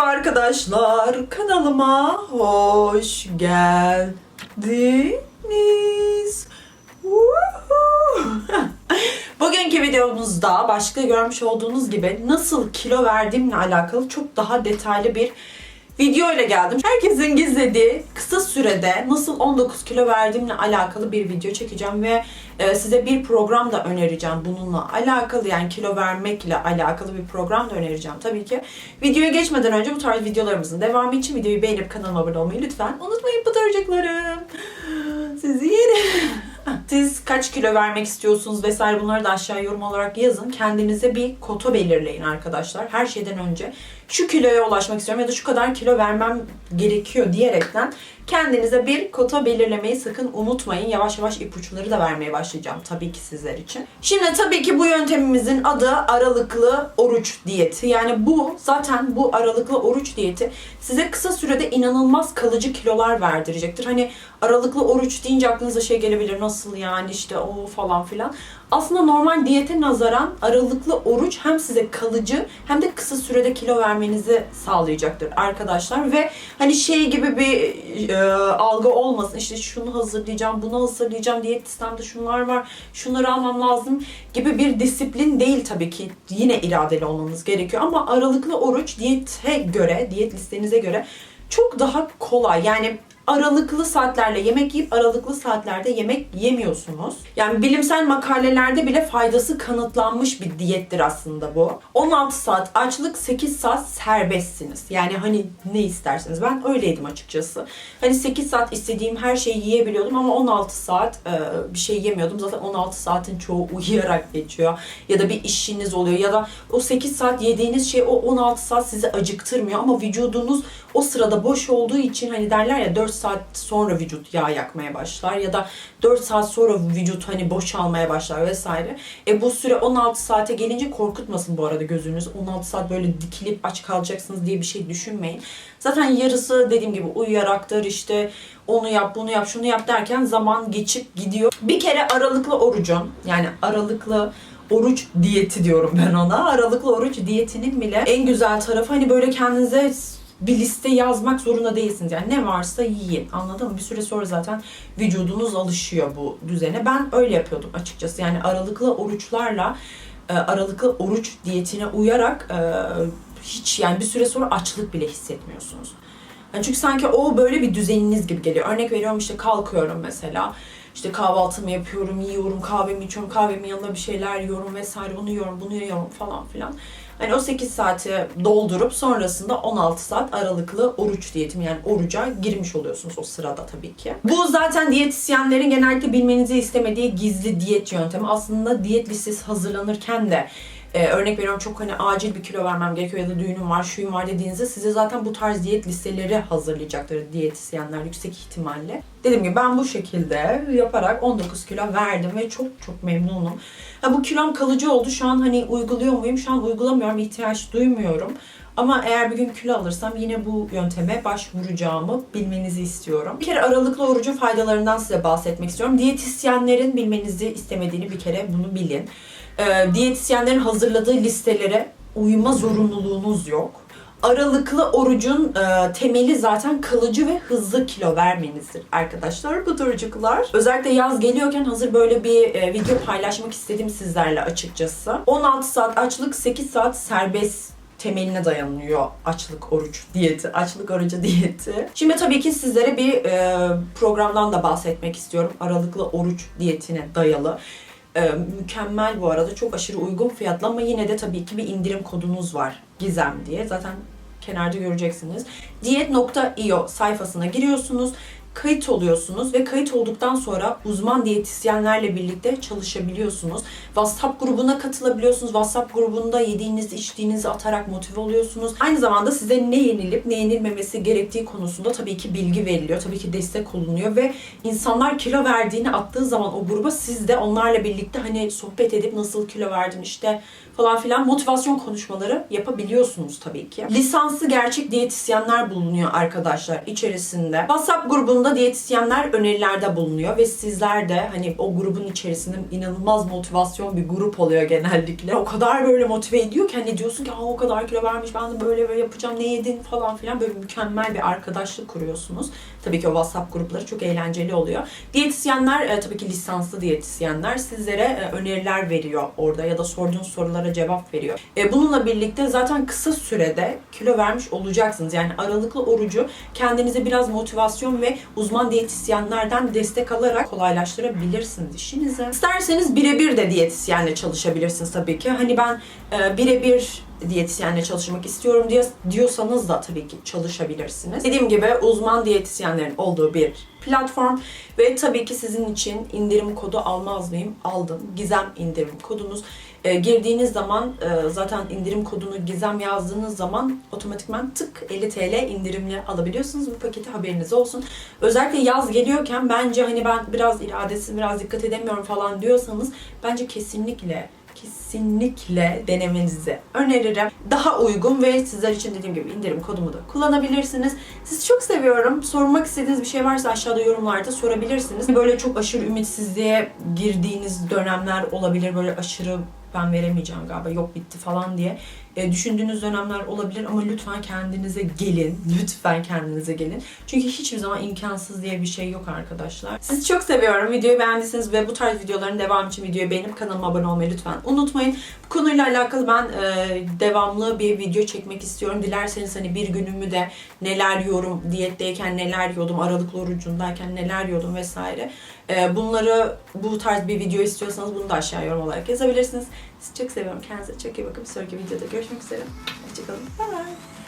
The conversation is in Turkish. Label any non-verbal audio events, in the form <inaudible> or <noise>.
Merhaba arkadaşlar, kanalıma hoş geldiniz. <laughs> Bugünkü videomuzda başta görmüş olduğunuz gibi nasıl kilo verdiğimle alakalı çok daha detaylı bir video ile geldim. Herkesin gizlediği kısa sürede nasıl 19 kilo verdiğimle alakalı bir video çekeceğim ve e, size bir program da önereceğim bununla alakalı yani kilo vermekle alakalı bir program da önereceğim tabii ki. Videoya geçmeden önce bu tarz videolarımızın devamı için videoyu beğenip kanalıma abone olmayı lütfen unutmayın pıtırcıklarım. <gasps> Sizi yerim. Siz kaç kilo vermek istiyorsunuz vesaire bunları da aşağı yorum olarak yazın. Kendinize bir kota belirleyin arkadaşlar. Her şeyden önce şu kiloya ulaşmak istiyorum ya da şu kadar kilo vermem gerekiyor diyerekten kendinize bir kota belirlemeyi sakın unutmayın. Yavaş yavaş ipuçları da vermeye başlayacağım tabii ki sizler için. Şimdi tabii ki bu yöntemimizin adı aralıklı oruç diyeti. Yani bu zaten bu aralıklı oruç diyeti size kısa sürede inanılmaz kalıcı kilolar verdirecektir. Hani aralıklı oruç deyince aklınıza şey gelebilir nasıl yani işte o falan filan. Aslında normal diyete nazaran aralıklı oruç hem size kalıcı hem de kısa sürede kilo vermenizi sağlayacaktır arkadaşlar. Ve hani şey gibi bir e, algı olmasın işte şunu hazırlayacağım bunu hazırlayacağım diyet listemde şunlar var şunları almam lazım gibi bir disiplin değil tabii ki. Yine iradeli olmanız gerekiyor ama aralıklı oruç diyete göre diyet listenize göre çok daha kolay. Yani aralıklı saatlerle yemek yiyip aralıklı saatlerde yemek yemiyorsunuz. Yani bilimsel makalelerde bile faydası kanıtlanmış bir diyettir aslında bu. 16 saat açlık, 8 saat serbestsiniz. Yani hani ne isterseniz. Ben öyleydim açıkçası. Hani 8 saat istediğim her şeyi yiyebiliyordum ama 16 saat e, bir şey yemiyordum. Zaten 16 saatin çoğu uyuyarak geçiyor. Ya da bir işiniz oluyor ya da o 8 saat yediğiniz şey o 16 saat sizi acıktırmıyor ama vücudunuz o sırada boş olduğu için hani derler ya 4 saat sonra vücut yağ yakmaya başlar ya da 4 saat sonra vücut hani boşalmaya başlar vesaire. E bu süre 16 saate gelince korkutmasın bu arada gözünüz. 16 saat böyle dikilip aç kalacaksınız diye bir şey düşünmeyin. Zaten yarısı dediğim gibi uyuyaraktır işte onu yap bunu yap şunu yap derken zaman geçip gidiyor. Bir kere aralıklı orucun yani aralıklı oruç diyeti diyorum ben ona. Aralıklı oruç diyetinin bile en güzel tarafı hani böyle kendinize bir liste yazmak zorunda değilsiniz. Yani ne varsa yiyin. Anladın mı? Bir süre sonra zaten vücudunuz alışıyor bu düzene. Ben öyle yapıyordum açıkçası. Yani aralıklı oruçlarla e, aralıklı oruç diyetine uyarak e, hiç yani bir süre sonra açlık bile hissetmiyorsunuz. Yani çünkü sanki o böyle bir düzeniniz gibi geliyor. Örnek veriyorum işte kalkıyorum mesela. İşte kahvaltımı yapıyorum, yiyorum, kahvemi içiyorum, kahvemin yanında bir şeyler yiyorum vesaire, bunu yiyorum, bunu yiyorum falan filan. Hani o 8 saati doldurup sonrasında 16 saat aralıklı oruç diyetim yani oruca girmiş oluyorsunuz o sırada tabii ki. Bu zaten diyetisyenlerin genellikle bilmenizi istemediği gizli diyet yöntemi. Aslında diyet listesi hazırlanırken de ee, örnek veriyorum çok hani acil bir kilo vermem gerekiyor ya da düğünüm var, şuyum var dediğinizde size zaten bu tarz diyet listeleri hazırlayacaktır diyetisyenler yüksek ihtimalle. Dediğim gibi ben bu şekilde yaparak 19 kilo verdim ve çok çok memnunum. Ha, bu kilom kalıcı oldu. Şu an hani uyguluyor muyum? Şu an uygulamıyorum. ihtiyaç duymuyorum. Ama eğer bir gün kilo alırsam yine bu yönteme başvuracağımı bilmenizi istiyorum. Bir kere aralıklı orucun faydalarından size bahsetmek istiyorum. Diyetisyenlerin bilmenizi istemediğini bir kere bunu bilin. Ee, diyetisyenlerin hazırladığı listelere uyma zorunluluğunuz yok. Aralıklı orucun e, temeli zaten kalıcı ve hızlı kilo vermenizdir arkadaşlar bu çocuklar. Özellikle yaz geliyorken hazır böyle bir e, video paylaşmak istedim sizlerle açıkçası. 16 saat açlık, 8 saat serbest temeline dayanıyor açlık oruç diyeti, açlık orucu <laughs> diyeti. Şimdi tabii ki sizlere bir e, programdan da bahsetmek istiyorum. Aralıklı oruç diyetine dayalı. E, mükemmel bu arada. Çok aşırı uygun fiyatlı ama yine de tabii ki bir indirim kodunuz var. Gizem diye. Zaten kenarda göreceksiniz. Diyet.io sayfasına giriyorsunuz kayıt oluyorsunuz ve kayıt olduktan sonra uzman diyetisyenlerle birlikte çalışabiliyorsunuz. WhatsApp grubuna katılabiliyorsunuz. WhatsApp grubunda yediğinizi içtiğinizi atarak motive oluyorsunuz. Aynı zamanda size ne yenilip ne yenilmemesi gerektiği konusunda tabii ki bilgi veriliyor. Tabii ki destek olunuyor ve insanlar kilo verdiğini attığı zaman o gruba siz de onlarla birlikte hani sohbet edip nasıl kilo verdin işte falan filan motivasyon konuşmaları yapabiliyorsunuz tabii ki. Lisanslı gerçek diyetisyenler bulunuyor arkadaşlar içerisinde. WhatsApp grubunda grubunda diyetisyenler önerilerde bulunuyor ve sizler de hani o grubun içerisinde inanılmaz motivasyon bir grup oluyor genellikle. O kadar böyle motive ediyor ki hani diyorsun ki Aa, o kadar kilo vermiş ben de böyle böyle yapacağım ne yedin falan filan böyle mükemmel bir arkadaşlık kuruyorsunuz. Tabii ki o WhatsApp grupları çok eğlenceli oluyor. Diyetisyenler e, tabii ki lisanslı diyetisyenler sizlere e, öneriler veriyor orada ya da sorduğunuz sorulara cevap veriyor. E, bununla birlikte zaten kısa sürede kilo vermiş olacaksınız. Yani aralıklı orucu kendinize biraz motivasyon ve uzman diyetisyenlerden destek alarak kolaylaştırabilirsiniz işinizi. İsterseniz birebir de diyetisyenle çalışabilirsiniz tabii ki. Hani ben e, birebir diyetisyenle çalışmak istiyorum diye diyorsanız da tabii ki çalışabilirsiniz. Dediğim gibi uzman diyetisyenlerin olduğu bir platform ve tabii ki sizin için indirim kodu almaz mıyım? Aldım. Gizem indirim kodumuz. E, girdiğiniz zaman e, zaten indirim kodunu Gizem yazdığınız zaman otomatikman tık 50 TL indirimli alabiliyorsunuz. Bu paketi haberiniz olsun. Özellikle yaz geliyorken bence hani ben biraz iradesiz, biraz dikkat edemiyorum falan diyorsanız bence kesinlikle kesinlikle denemenizi öneririm. Daha uygun ve sizler için dediğim gibi indirim kodumu da kullanabilirsiniz. Sizi çok seviyorum. Sormak istediğiniz bir şey varsa aşağıda yorumlarda sorabilirsiniz. Böyle çok aşırı ümitsizliğe girdiğiniz dönemler olabilir. Böyle aşırı ben veremeyeceğim galiba yok bitti falan diye e, düşündüğünüz dönemler olabilir ama lütfen kendinize gelin. Lütfen kendinize gelin. Çünkü hiçbir zaman imkansız diye bir şey yok arkadaşlar. Sizi çok seviyorum. Videoyu beğendiyseniz ve bu tarz videoların devamı için videoyu beğenip kanalıma abone olmayı lütfen unutmayın. Bu konuyla alakalı ben e, devamlı bir video çekmek istiyorum. Dilerseniz hani bir günümü de neler yiyorum, diyetteyken neler yiyordum, aralıklı orucundayken neler yiyordum vesaire. E, bunları bu tarz bir video istiyorsanız bunu da aşağı yorum olarak yazabilirsiniz. Sizi çok seviyorum. Kendinize çok iyi bakın. Bir sonraki videoda görüşmek üzere. Hoşçakalın. Bye bye.